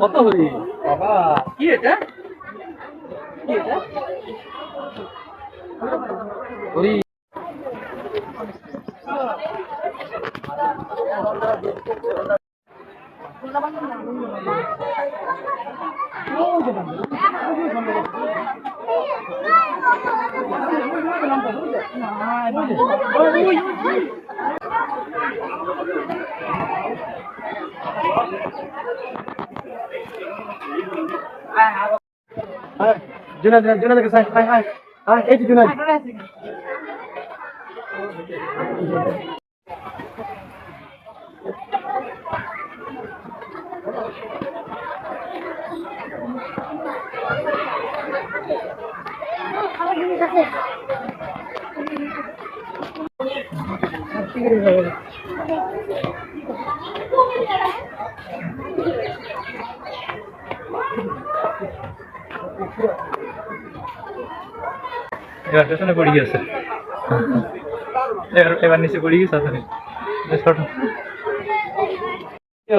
কত হলি? বাবা। কি এটা? কি এটা? ওই জুনাদ জুনাদ কে সাই যে জুনাদ এবার পেছনে পড়ে গেছে এবার এবার নিচে পড়ে গেছে আসলে। ছোট।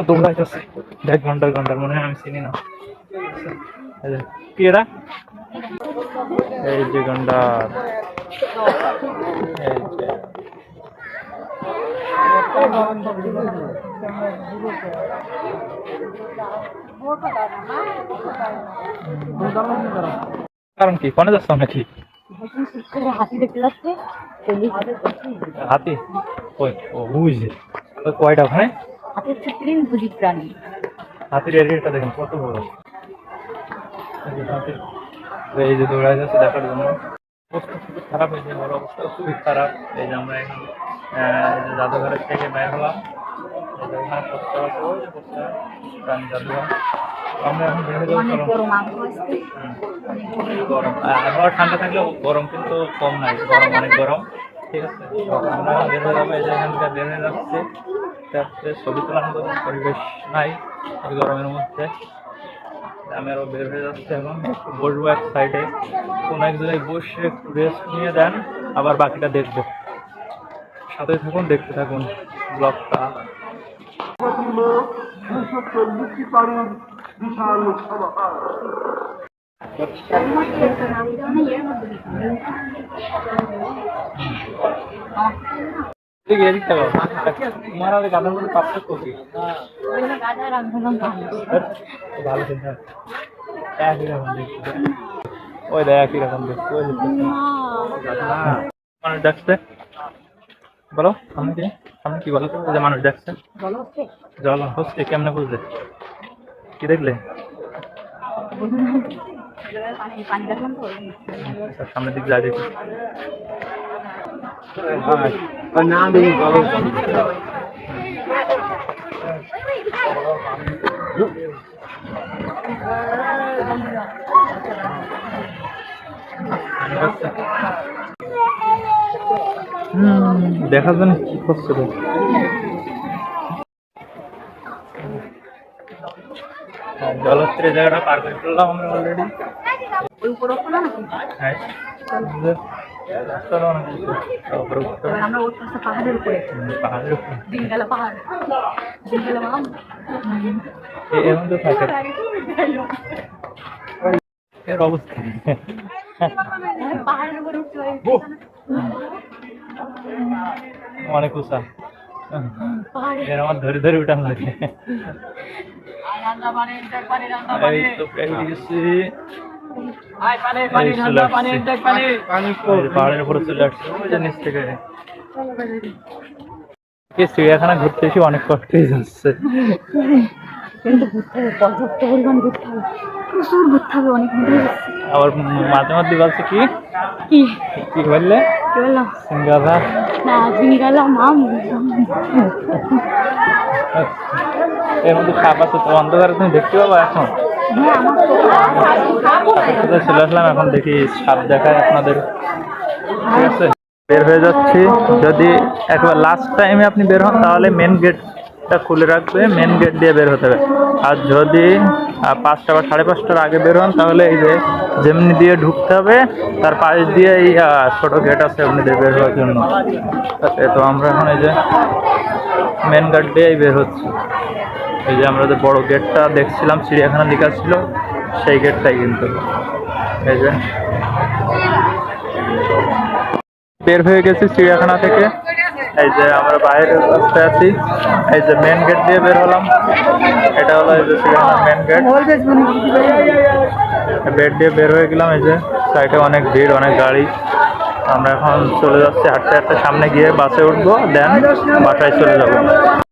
দৌড়াইতেছে। দেখ ঘণ্টার ঘণ্টার মনে হয় আমি চিনি না। এই যে, কি এটা? এই যে গন্ডার এই যে। কারণ কি? কোনে যাচ্ছ নাকি? হাসি দেখতে যাচ্ছে হাতি ওই ও বুঝছে ওই কয়টা ওখানে হাতি হচ্ছে তৃণভোজী প্রাণী দেখুন, কত বড়। এই যে দৌড়ায় যাচ্ছে দেখার জন্য। খারাপ হয়েছে ওর অবস্থা খুবই খারাপ। এই যে আমরা এখন জাদুঘরের থেকে বের হলাম। প্রাণী জাদুঘর। হয়ে অনেক গরম। আবহাওয়া গরম আবহাওয়া ঠান্ডা থাকলেও গরম কিন্তু কম নাই গরম অনেক গরম। ঠিক আছে? আমরা বের হয়ে যাব এখান থেকে বের হয়ে যাচ্ছে। তারপরে ছবি তোলার মতো পরিবেশ নাই এই গরমের মধ্যে। আমি আরও বের হয়ে যাচ্ছে এখন বসবো এক সাইডে কোনো এক জায়গায় বসে রেস্ট নিয়ে দেন আবার বাকিটা দেখব। সাথে থাকুন দেখতে থাকুন ব্লগটা। তোমার মধ্যে ভালো। চিন্তা একই রকম দেখতে ওই দেখ একই রকম দেখতে ওই মানুষ দেখছে বলো সামনে কি সামনে কি বলো যে মানুষ দেখছে? জল হচ্ছে কেমনে বুঝলে কি দেখলে? সামনের দিক যায় দেখি। দেখার জন্য কি করছে? তো জায়গাটা পার করে ফেললাম আমরা অলরেডি হ্যাঁ। পাহাড়ের উপরে। পাহাড়ের উপরে। পাহাড়। মধ্যে থাকে। এর অবস্থা। অনেক পাহাড়ে। এর আমার ধরে ধরে উঠান লাগে। পাহাড়ের উপরে চলে আসছে নিচ থেকে। চিড়িয়াখানা ঘুরতে এসে অনেক কষ্ট হয়ে যাচ্ছে কিন্তু ঘুরতে হবে পর্যাপ্ত পরিমাণ ঘুরতে হবে। প্রচুর ঘুরতে হবে অনেক আবার মাঝে মধ্যে বলছে কি? কি? কি বললে? কি বললাম সিঙ্গারা না দিন গেল মাম। এর মধ্যে সাপ আছে তো অন্ধকারে তুমি দেখতে পাবো এখন? হ্যাঁ চলে আসলাম এখন দেখি সাপ দেখায় আপনাদের। ঠিক আছে? বের হয়ে যাচ্ছি। যদি একবার লাস্ট টাইমে আপনি বের হন তাহলে মেন গেটটা খুলে রাখবে মেন গেট দিয়ে বের হতে হবে। আর যদি পাঁচটা বা সাড়ে পাঁচটার আগে বের হন, তাহলে এই যে যেমনি দিয়ে ঢুকতে হবে, তার পাশ দিয়ে এই ছোট গেট আছে, আপনি দিয়ে বের হওয়ার জন্য। তো আমরা এখন এই যে মেন গেট দিয়েই বের হচ্ছি। এই যে আমরা যে বড় গেটটা দেখছিলাম চিড়িয়াখানা লেখা ছিল, সেই গেটটাই কিন্তু। এই যে বের হয়ে গেছি চিড়িয়াখানা থেকে। এই যে আমরা বাইরের রাস্তায় আছি। এই যে মেন গেট দিয়ে বের হলাম। এটা হলো এই যে সেখানে মেন গেট বেড দিয়ে বের হয়ে গেলাম এই যে সাইডে অনেক ভিড় অনেক গাড়ি। আমরা এখন চলে যাচ্ছি হাঁটতে হাঁটতে সামনে গিয়ে বাসে উঠবো দেন বাসায় চলে যাব।